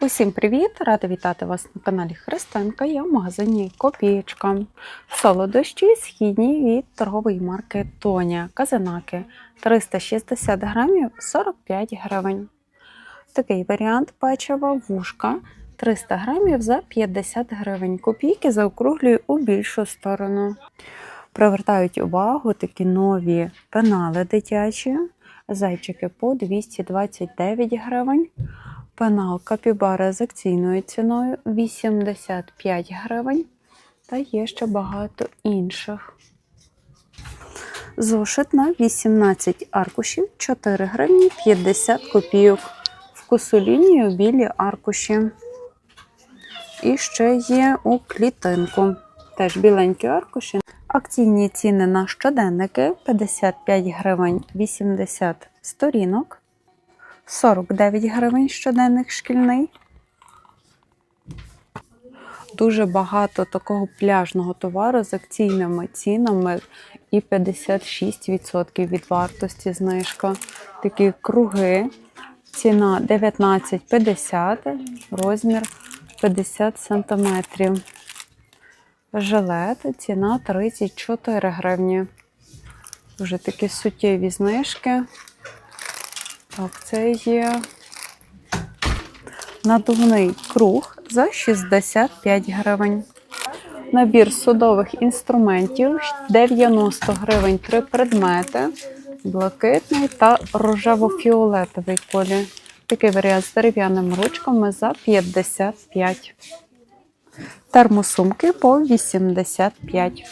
Усім привіт! Рада вітати вас на каналі Христинка. Я в магазині Копієчка. Солодощі східні від торгової марки Тоня. Казанаки 360 грамів 45 гривень. Такий варіант печива вушка 300 грамів за 50 гривень. Копійки заокруглюю у більшу сторону. Привертають увагу такі нові пенали дитячі. Зайчики по 229 гривень. Пенал Капібара з акційною ціною 85 гривень. Та є ще багато інших. Зошит на 18 аркушів 4 гривні 50 копійок. Вкусу лінію білі аркуші. І ще є у клітинку. Теж біленькі аркуші. Акційні ціни на щоденники 55 гривень 80 сторінок. 49 гривень щоденник шкільний. Дуже багато такого пляжного товару з акційними цінами і 56% від вартості знижка. Такі круги. Ціна 19,50, розмір 50 см. Жилет, ціна 34 гривні. Вже такі суттєві знижки. Так, це є надувний круг за 65 гривень. Набір судових інструментів 90 гривень три предмети, блакитний та рожево-фіолетовий колір. Такий варіант з дерев'яними ручками за 55. Термосумки по 85.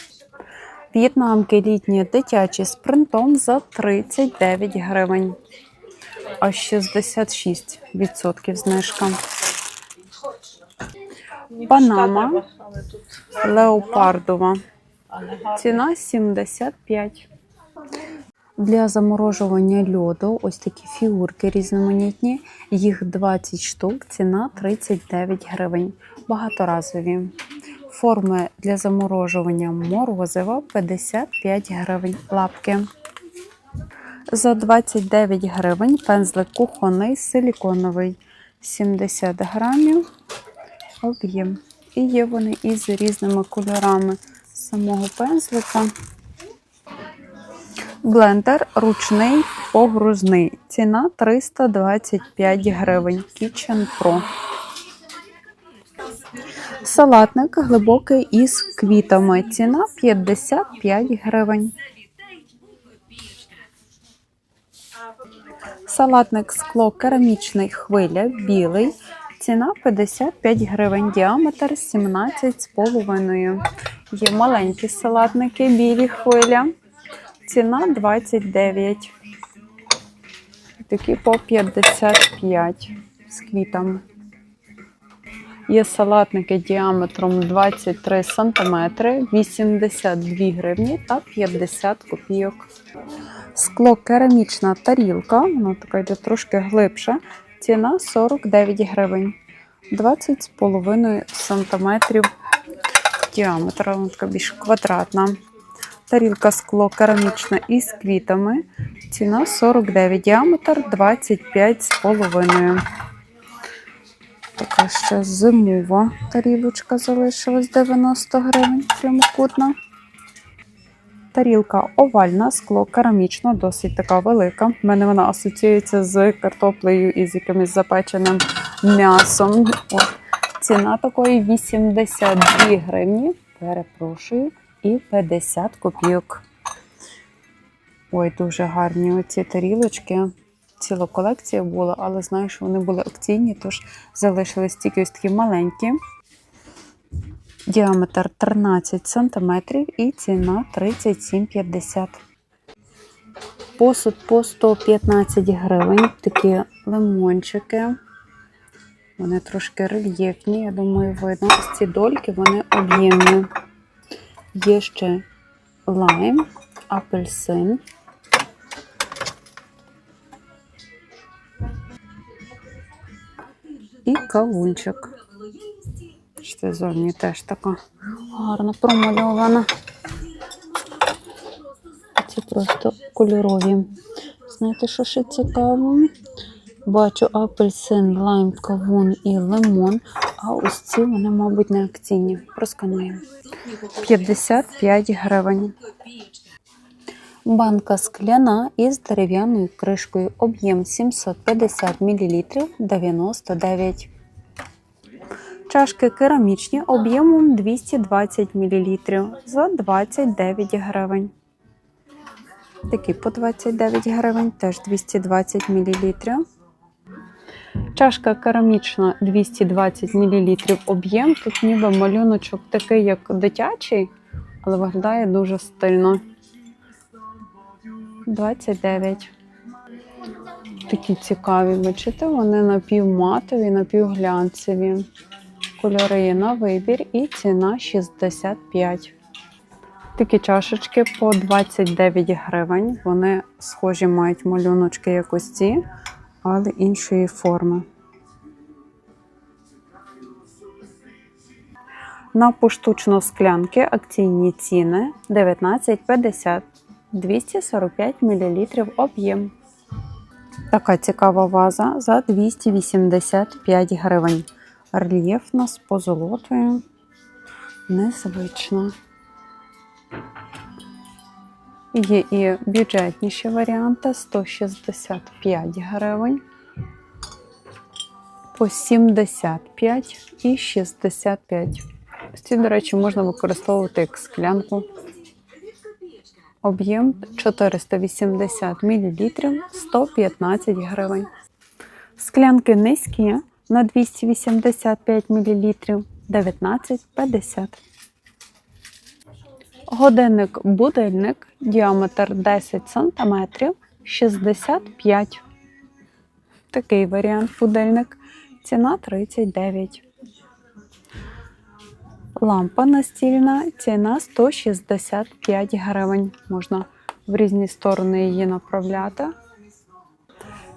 В'єтнамки літні дитячі з принтом за 39 гривень а 66% знижка. Панама леопардова. Ціна 75. Для заморожування льоду ось такі фігурки різноманітні. Їх 20 штук, ціна 39 гривень. Багаторазові. Форми для заморожування морозива 55 гривень. Лапки. За 29 гривень пензлик кухонний силіконовий 70 грамів об'єм. І є вони із різними кольорами самого пензлика. Блендер ручний погрузний. Ціна 325 гривень. Kitchen Pro. Салатник глибокий із квітами. Ціна 55 гривень. Салатник скло керамічний хвиля, білий. Ціна 55 гривень, діаметр 17,5. Є маленькі салатники, білі хвиля. Ціна 29. Такі по 55 з квітами. Є салатники діаметром 23 см, 82 гривні та 50 копійок. Скло керамічна тарілка, вона така йде трошки глибша. Ціна 49 гривень, 20,5 см діаметр, вона така більш квадратна. Тарілка скло керамічна із квітами. Ціна 49 діаметр 25,5. Така ще зимова тарілочка залишилась 90 гривень прямокутна. Тарілка овальна, скло керамічна, досить така велика. У мене вона асоціюється з картоплею і з якимось запеченим м'ясом. От. Ціна такої 82 гривні. Перепрошую, і 50 копійок. Ой, дуже гарні оці тарілочки. Ціла колекція була, але знаю, що вони були акційні, тож залишились тільки ось такі маленькі. Діаметр 13 см і ціна 37,50. Посуд по 115 гривень. Такі лимончики. Вони трошки рельєфні, я думаю, видно. Ці дольки вони об'ємні. Є ще лайм, апельсин. Кавунчик. Це зовні теж така гарно промальована. Ці просто кольорові. Знаєте, що ще цікаво? Бачу апельсин, лайм, кавун і лимон. А ось ці вони, мабуть, не акційні. Проскануємо. 55 гривень. Банка скляна із дерев'яною кришкою. Об'єм 750 мл 99. Чашки керамічні об'ємом 220 мл за 29 гривень. Такі по 29 гривень, теж 220 мл. Чашка керамічна 220 мл об'єм. Тут ніби малюночок такий, як дитячий, але виглядає дуже стильно. 29. Такі цікаві, бачите, вони напівматові, напівглянцеві. Кольори на вибір і ціна 65. Такі чашечки по 29 гривень. Вони схожі мають малюночки як ось ці, але іншої форми. На поштучно склянки акційні ціни 19,50 245 мл об'єм. Така цікава ваза за 285 гривень. Рельєфна з позолотою. Незвично. Є і бюджетніші варіанти 165 гривень, по 75 і 65. Ось Ці, до речі, можна використовувати як склянку. Об'єм 480 мл 115 гривень. Склянки низькі на 285 мл 19,50. Годинник-будильник, діаметр 10 см 65. Такий варіант будильник. Ціна 39. Лампа настільна, ціна 165 гривень. Можна в різні сторони її направляти.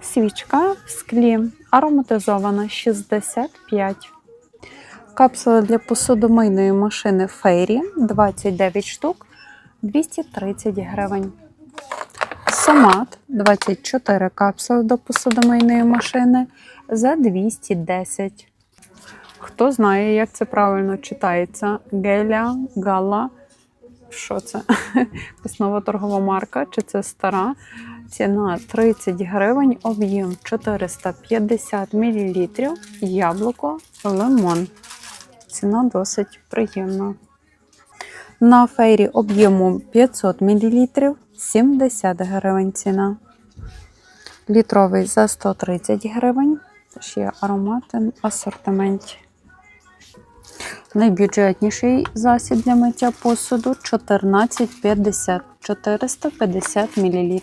Свічка в склі ароматизована 65. Капсула для посудомийної машини Фейрі 29 штук 230 гривень. Сомат 24 капсули до посудомийної машини за 210. Хто знає, як це правильно читається? Геля, Гала. Що це? Якась нова торгова марка, чи це стара? Ціна 30 гривень, об'єм 450 мл, яблуко, лимон. Ціна досить приємна. На фейрі об'ємом 500 мл 70 гривень ціна. Літровий за 130 гривень. Теж є аромати в асортименті. Найбюджетніший засіб для миття посуду 14,50 450 мл.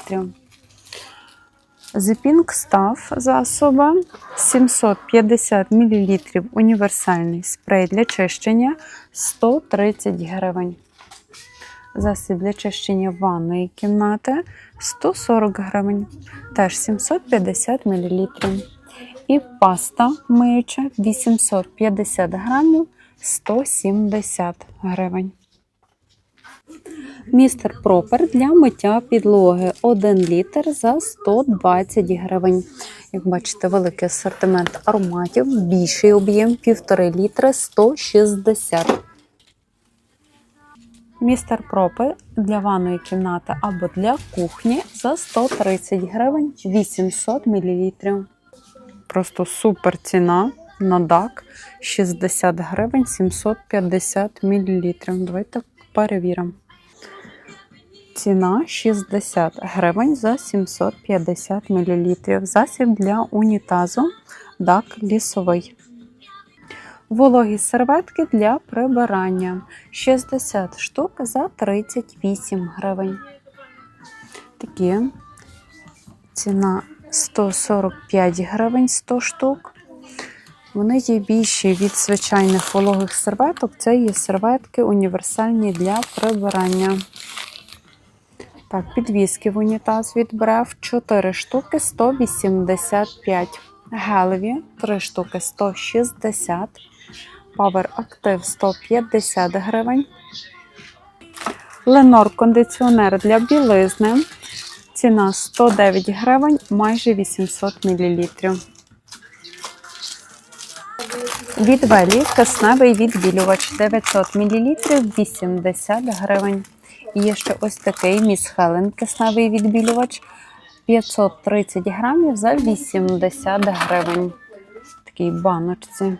Зіпінг став засоба 750 мл універсальний спрей для чищення 130 гривень. Засіб для чищення ванної кімнати 140 гривень, теж 750 мл. І паста миюча 850 грамів 170 гривень. Містер Пропер для миття підлоги 1 літр за 120 гривень. Як бачите, великий асортимент ароматів, більший об'єм 1,5 літри 160. Містер Пропер для ванної кімнати або для кухні за 130 гривень 800 мл. Просто супер ціна на DAC 60 гривень 750 мл. Давайте перевіримо. Ціна 60 гривень за 750 мл. Засіб для унітазу DAC лісовий. Вологі серветки для прибирання 60 штук за 38 гривень. Такі ціна 145 гривень 100 штук. Вони є більші від звичайних вологих серветок. Це є серветки універсальні для прибирання. Так, підвіски в унітаз від Брев 4 штуки 185. Гелеві 3 штуки 160. Power Active 150 гривень. Ленор кондиціонер для білизни Ціна 109 гривень, майже 800 мл. Від Велі кисневий відбілювач 900 мл 80 гривень. І є ще ось такий Міс Хелен кисневий відбілювач 530 грамів за 80 гривень. Такій баночці.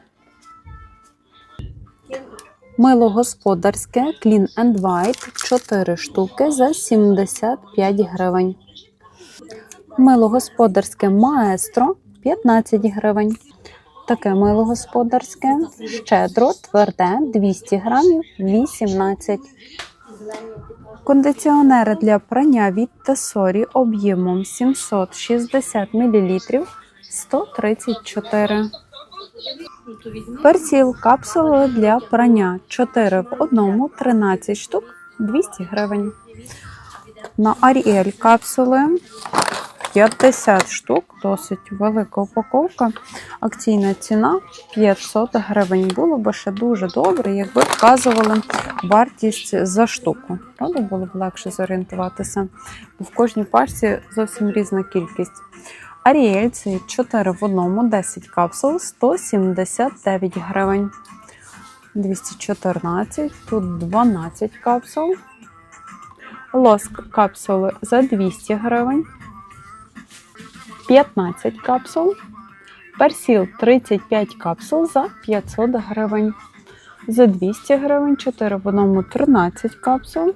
Мило господарське Clean and White 4 штуки за 75 гривень. Мило господарське Маестро 15 гривень. Таке мило господарське щедро, тверде 200 грамів 18. Кондиціонери для прання від Тесорі об'ємом 760 мл 134. Персіл капсули для прання 4 в одному 13 штук 200 гривень. На Аріель капсули 50 штук, досить велика упаковка. Акційна ціна 500 гривень. Було б ще дуже добре, якби вказували вартість за штуку. Правда, було б легше зорієнтуватися, бо в кожній пачці зовсім різна кількість. Аріель це 4 в одному, 10 капсул, 179 гривень. 214, тут 12 капсул. Лоск капсули за 200 гривень. 15 капсул. Персіл 35 капсул за 500 гривень. За 200 гривень 4 в одному 13 капсул.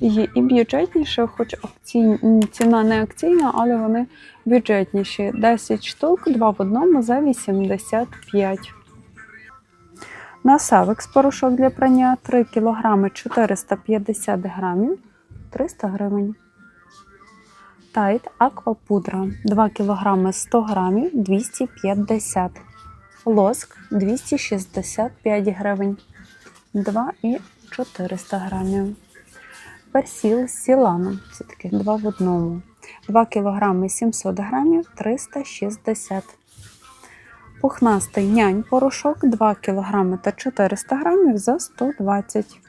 Є і бюджетніше, хоч акцій... ціна не акційна, але вони бюджетніші. 10 штук, 2 в одному за 85. На Савекс порошок для прання 3 кг 450 грамів 300 гривень. Тайт аквапудра 2 кг 100 грамів 250 Лоск 265 гривень 2 і 400 грамів. Персіл з сіланом, все таки 2 в одному. 2 кг 700 грамів 360 Пухнастий нянь порошок 2 кг та 400 грамів за 120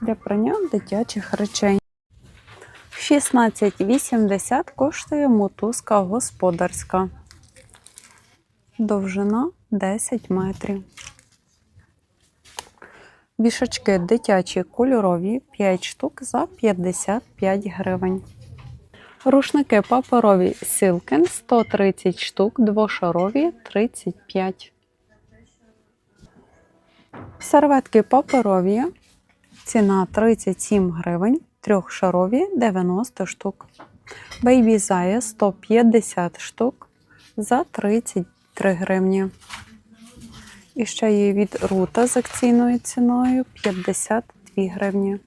Для прання дитячих речей. 16,80 коштує мотузка господарська. Довжина 10 метрів. Вішачки дитячі кольорові 5 штук за 55 гривень. Рушники паперові Силкен 130 штук, двошарові 35. Серветки паперові. Ціна 37 гривень, трьохшарові 90 штук. Бейбі Зая 150 штук за 33 гривні. І ще є від рута з акційною ціною 52 гривні.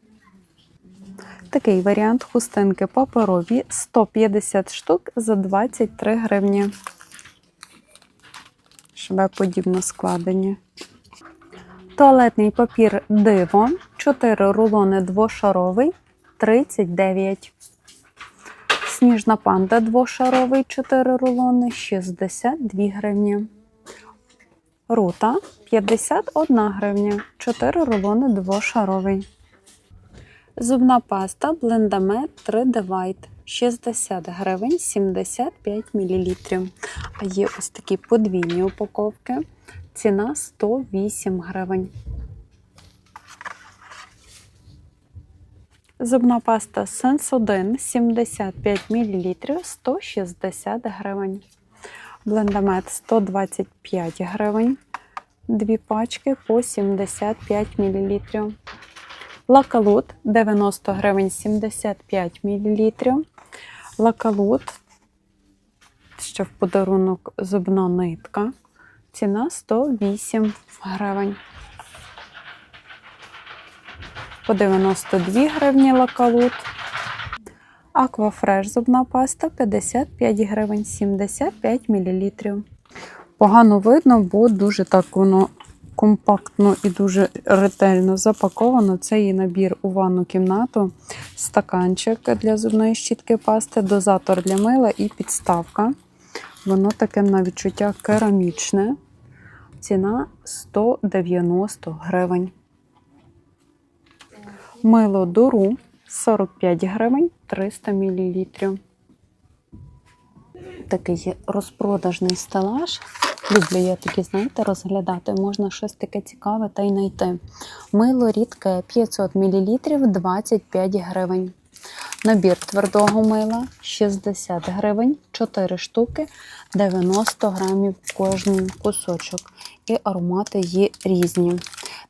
Такий варіант хустинки паперові 150 штук за 23 гривні. Шве подібно складені. Туалетний папір диво 4 рулони двошаровий 39. Сніжна панда двошаровий 4 рулони 62 гривні. Рута 51 гривня, 4 рулони двошаровий. Зубна паста Blendamет 3D White 60 гривень 75 мл. А є ось такі подвійні упаковки. Ціна 108 гривень. Зубна паста Sensodyne 75 мл 160 гривень. Блендамет 125 гривень. Дві пачки по 75 мл. Лакалут 90 гривень 75 мл. Лакалут, ще в подарунок зубна нитка. Ціна 108 гривень. По 92 гривні лакалут. Аквафреш зубна паста 55 гривень 75 мл. Погано видно, бо дуже так воно компактно і дуже ретельно запаковано. Це є набір у ванну кімнату, стаканчик для зубної щітки пасти, дозатор для мила і підставка. Воно таке на відчуття керамічне. Ціна 190 гривень. Мило дуру 45 гривень 300 мл. Такий розпродажний стелаж. Люблю я такі, знаєте, розглядати. Можна щось таке цікаве та й знайти. Мило рідке 500 мл 25 гривень. Набір твердого мила 60 гривень, 4 штуки, 90 грамів кожний кусочок. І аромати є різні.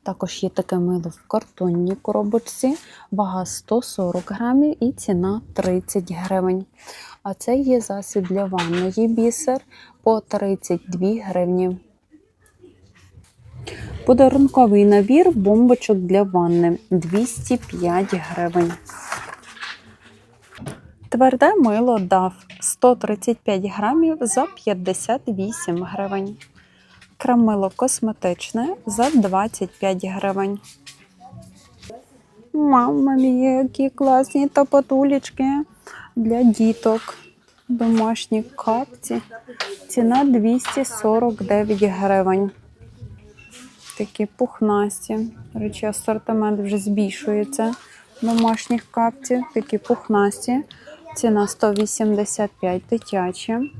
Також є таке мило в картонній коробочці, вага 140 грамів і ціна 30 гривень. А це є засіб для ванної бісер по 32 гривні. Подарунковий набір бомбочок для ванни 205 гривень. Тверде мило дав 135 грамів за 58 гривень. Кремило косметичне за 25 гривень. Мама мія, які класні топотулечки для діток. Домашні капці. Ціна 249 гривень. Такі пухнасті. До речі, асортимент вже збільшується. Домашніх капців, такі пухнасті. Ціна 185 дитячі.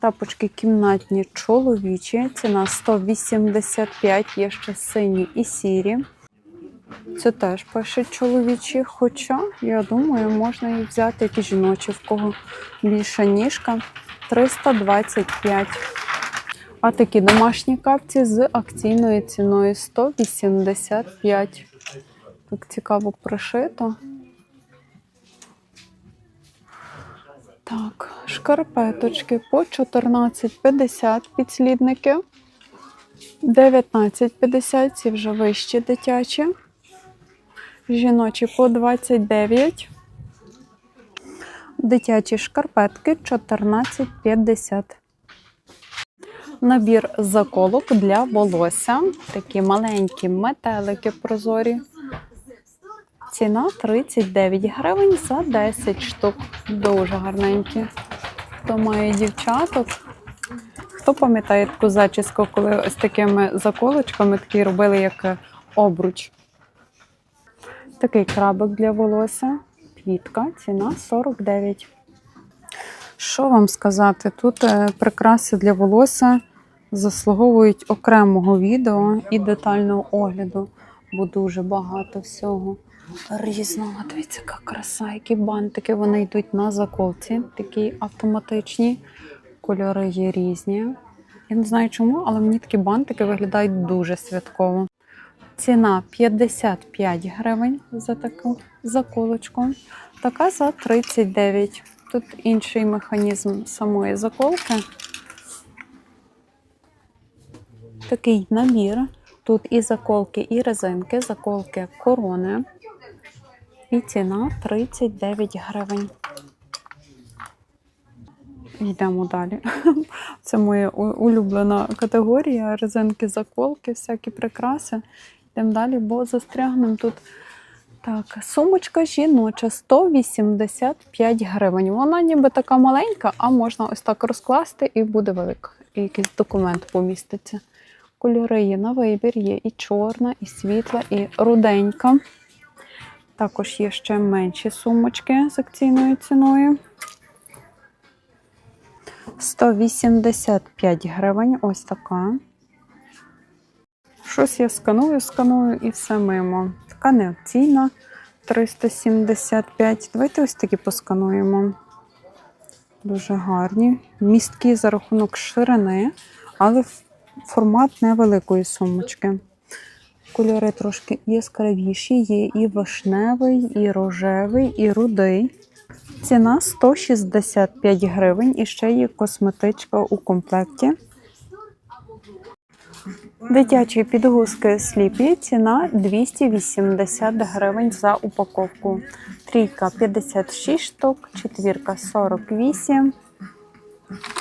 Тапочки кімнатні чоловічі. Ціна 185, є ще сині і сірі. Це теж пише чоловічі, хоча, я думаю, можна і взяти які жіночі, в кого більша ніжка 325. А такі домашні капці з акційною ціною 185. Так цікаво пришито. Так, шкарпеточки по 14,50 підслідники. 19,50 ці вже вищі дитячі. Жіночі по 29. Дитячі шкарпетки 14,50. Набір заколок для волосся. Такі маленькі метелики прозорі. Ціна 39 гривень за 10 штук. Дуже гарненькі. Хто має дівчаток? Хто пам'ятає таку зачіску, коли ось такими заколочками такі робили, як обруч? Такий крабик для волосся. Квітка, ціна 49. Що вам сказати? Тут е, прикраси для волосся заслуговують окремого відео і детального огляду, бо дуже багато всього різного. Дивіться, яка краса, які бантики вони йдуть на заколці, такі автоматичні. Кольори є різні. Я не знаю чому, але мені такі бантики виглядають дуже святково. Ціна 55 гривень за таку заколочку. Така за 39. Тут інший механізм самої заколки. Такий набір. Тут і заколки, і резинки, заколки корони. І ціна 39 гривень. Йдемо далі. Це моя улюблена категорія. Резинки, заколки, всякі прикраси. Йдемо далі, бо застрягнемо тут. Так, сумочка жіноча 185 гривень. Вона ніби така маленька, а можна ось так розкласти і буде велика. І якийсь документ поміститься. Кольори є на вибір, є і чорна, і світла, і руденька. Також є ще менші сумочки з акційною ціною. 185 гривень. Ось така. Щось я сканую, сканую і все мимо. Така не акційна 375. Давайте ось такі поскануємо. Дуже гарні. Місткі за рахунок ширини, але формат невеликої сумочки. Кольори трошки яскравіші, є і вишневий, і рожевий, і рудий. Ціна 165 гривень і ще є косметичка у комплекті. Дитячі підгузки сліпі ціна 280 гривень за упаковку. Трійка 56 штук, четвірка 48.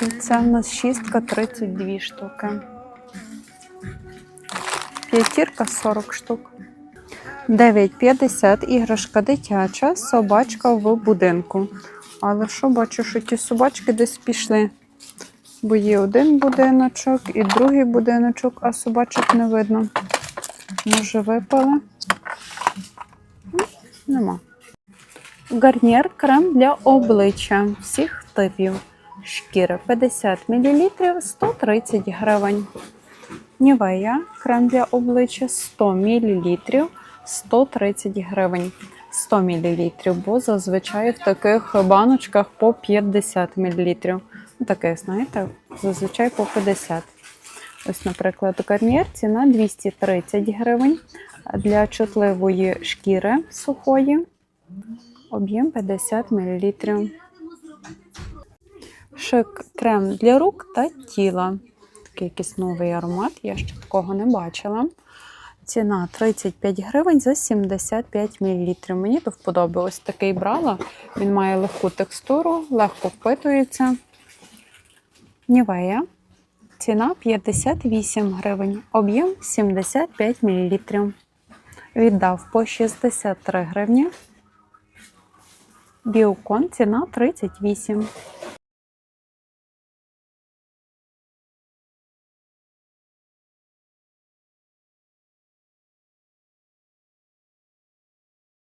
І це в нас шістка 32 штуки. П'ятірка 40 штук. 9,50 іграшка дитяча, собачка в будинку. Але що бачу, що ті собачки десь пішли. Бо є один будиночок і другий будиночок, а собачок не видно. Може, випали? Нема. Гарнір крем для обличчя всіх типів. Шкіри 50 мл 130 гривень. Нівея крем для обличчя 100 мл 130 гривень. 100 мл, бо зазвичай в таких баночках по 50 мл. Ну, таких, знаєте, зазвичай по 50. Ось, наприклад, гарнір ціна 230 гривень. Для чутливої шкіри сухої об'єм 50 мл. Шик крем для рук та тіла. Такий якийсь новий аромат, я ще такого не бачила. Ціна 35 гривень за 75 мл. Мені до вподоби ось такий брала. Він має легку текстуру, легко впитується. Нівея. Ціна 58 гривень, об'єм 75 мл. Віддав по 63 гривні. Біокон ціна 38.